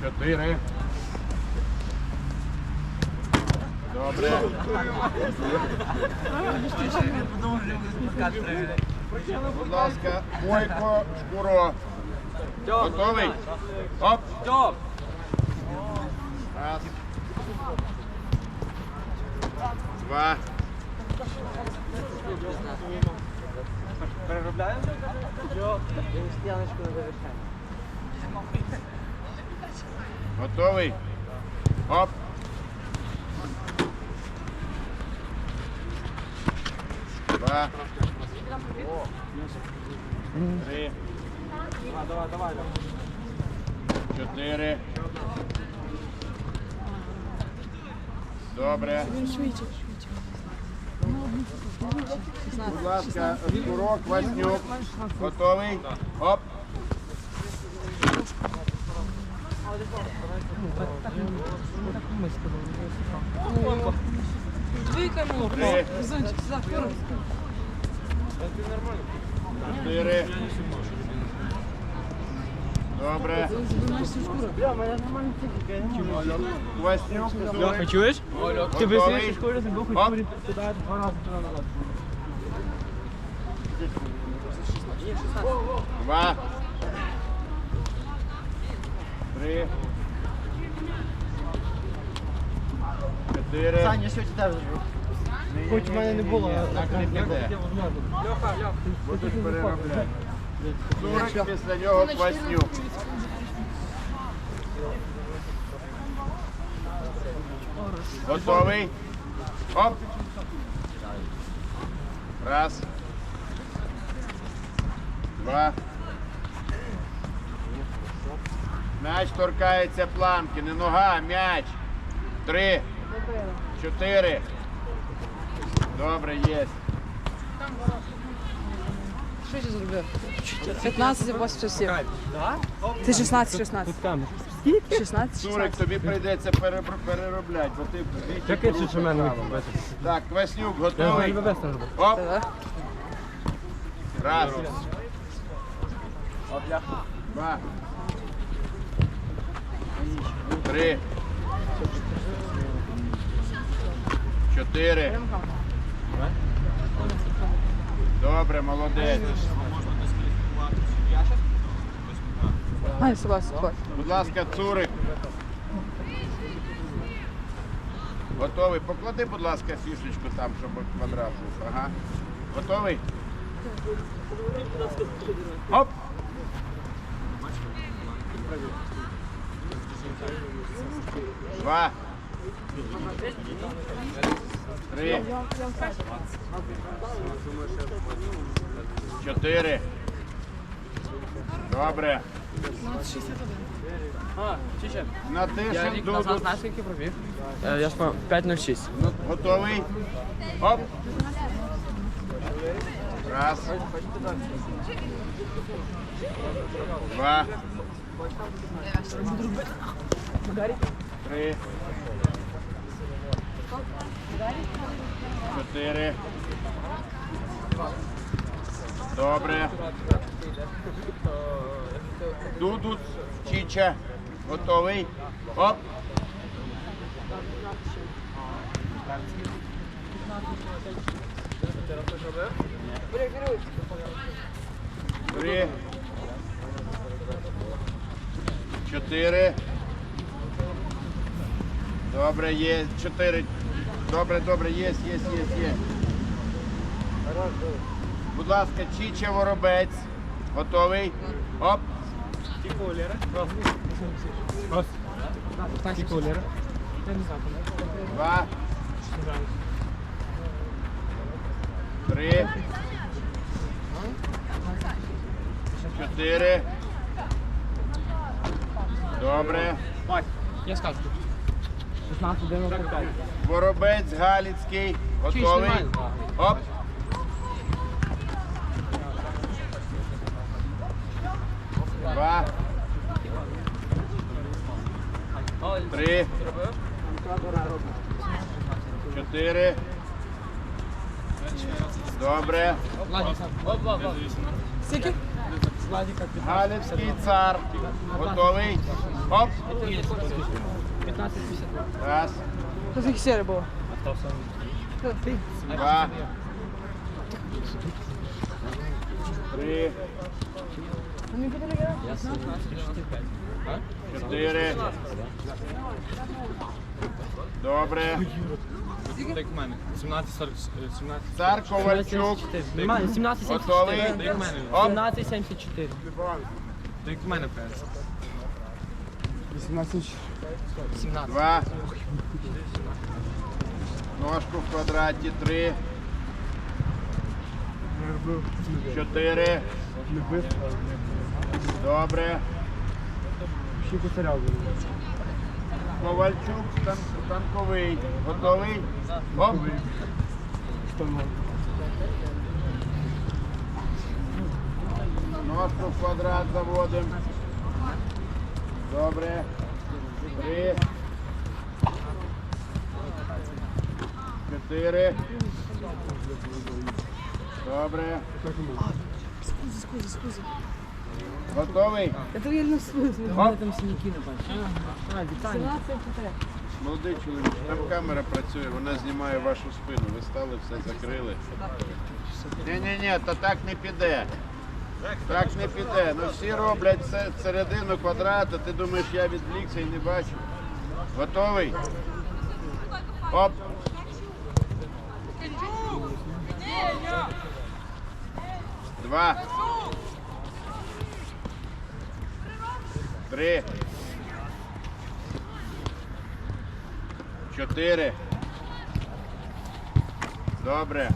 Чотири. Добре. Будь ласка, Бойко, Шкуро. Готовий? Оп. Раз. Два. Переробляємо? Стяночку на завершення. Готовий? Оп. Два. Три. Давай, давай, давай. Чотири. Добре. Будь ласка, Шкурок, Васнюк. Готовий? Оп. Двійками. Три. Зончик, сюди, вперед. Чотири. Добре. Васнюк, Льоха, чуєш? Ти Готовий? быстрее шкуру забув, хоч Оп. курі туди, два рази туди назад. Два. Три. Чотири. Саня, що тебе вже? Хоч в мене не було, а Так не піде. Льоха, Льоха. Будеш переробляти. Сурик, після нього Кваснюк. Готовий? Оп. Раз. Два. М'яч торкається планки, не нога, а м'яч. Три. Чотири. Добре, є. Що я зробив? 15 87. Ти 16, 16. камера. 16, Сурик, 16. тобі прийдеться перебр- переробляти, бо ти двічі Який порушив у мене правила. Так, Кваснюк готовий. Оп, Так. раз. Два. Три. Чотири. Добре, молодець. А, я согласен. Будь ласка, Цурик. Готовий. Поклади, будь ласка, фішечку там, щоб квадрат був. Ага. Готовий? Оп! Два. Три. Чотири. Добре. Натишем дуду. Я ж 5.06. Ну, готовий? Оп. Раз. Два. Три. Чотири. Добре. Дуду, Чіча. Готовий. Оп. Три. Чотири. Добре, є. Чотири. Добре, добре, є, є, є, є. Будь ласка, Чіча Воробець. Готовий. Оп. Не знаю. Два. Три. Чотири. Добре. Вась, я скажу. 16, 95. Воробець Галіцький. Готовий. Оп. Два. Три. Чотири. Добре. Скільки? Галівський цар. Готовий? Оп. 15-52. Раз, сіре було. два, три, чотири. Добре. Так в мене. 17 40 17. Цар Ковальчук. 17 Готовий? Мене. Оп. 17 74. Так в мене пес. 17. Два. Ножку в квадраті. Три. Чотири. Добре. Ковальчук стан- станковий. Готовий? Оп. Ножку в квадрат заводимо. Добре. Три. Чотири. Добре. Скузи, скузи. Готовий? Я не скузи. Оп. Там синяки не бачу. А, Віталій. 17 4. Молодий чоловік, там камера працює, вона знімає вашу спину. Ви стали, все закрили. Ні-ні-ні, то так не піде. Так не піде. Ну всі роблять це середину квадрата. Ти думаєш, я відвлікся і не бачу. Готовий? Оп. Два. Три. Чотири. Добре.